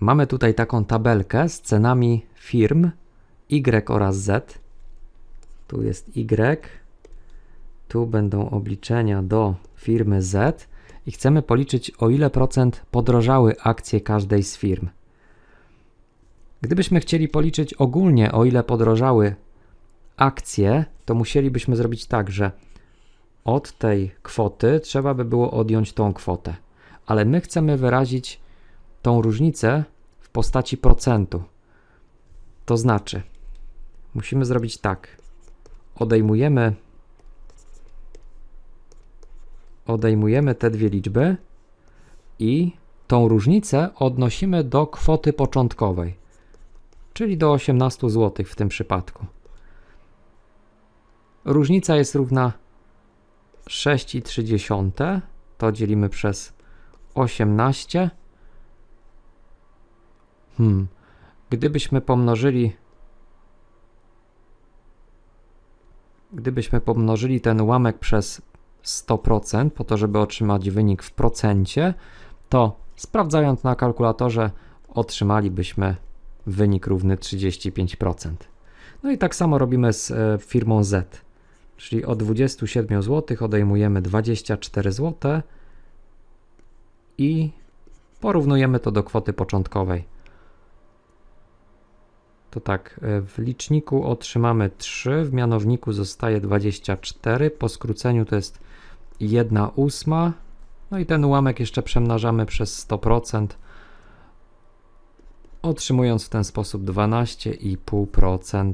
mamy tutaj taką tabelkę z cenami firm Y oraz Z. Tu jest Y, tu będą obliczenia do firmy Z i chcemy policzyć o ile procent podrożały akcje każdej z firm. Gdybyśmy chcieli policzyć ogólnie o ile podrożały akcje, to musielibyśmy zrobić tak, że od tej kwoty trzeba by było odjąć tą kwotę. Ale my chcemy wyrazić tą różnicę w postaci procentu. To znaczy, musimy zrobić tak. Odejmujemy odejmujemy te dwie liczby i tą różnicę odnosimy do kwoty początkowej, czyli do 18 zł w tym przypadku. Różnica jest równa 6,3, to dzielimy przez 18. Hmm. Gdybyśmy pomnożyli gdybyśmy pomnożyli ten ułamek przez 100% po to, żeby otrzymać wynik w procencie, to sprawdzając na kalkulatorze otrzymalibyśmy wynik równy 35%. No i tak samo robimy z e, firmą Z. Czyli od 27 zł odejmujemy 24 zł i porównujemy to do kwoty początkowej. To tak, e, w liczniku otrzymamy 3, w mianowniku zostaje 24, po skróceniu to jest 1 ósma, no i ten ułamek jeszcze przemnażamy przez 100%, otrzymując w ten sposób 12,5%.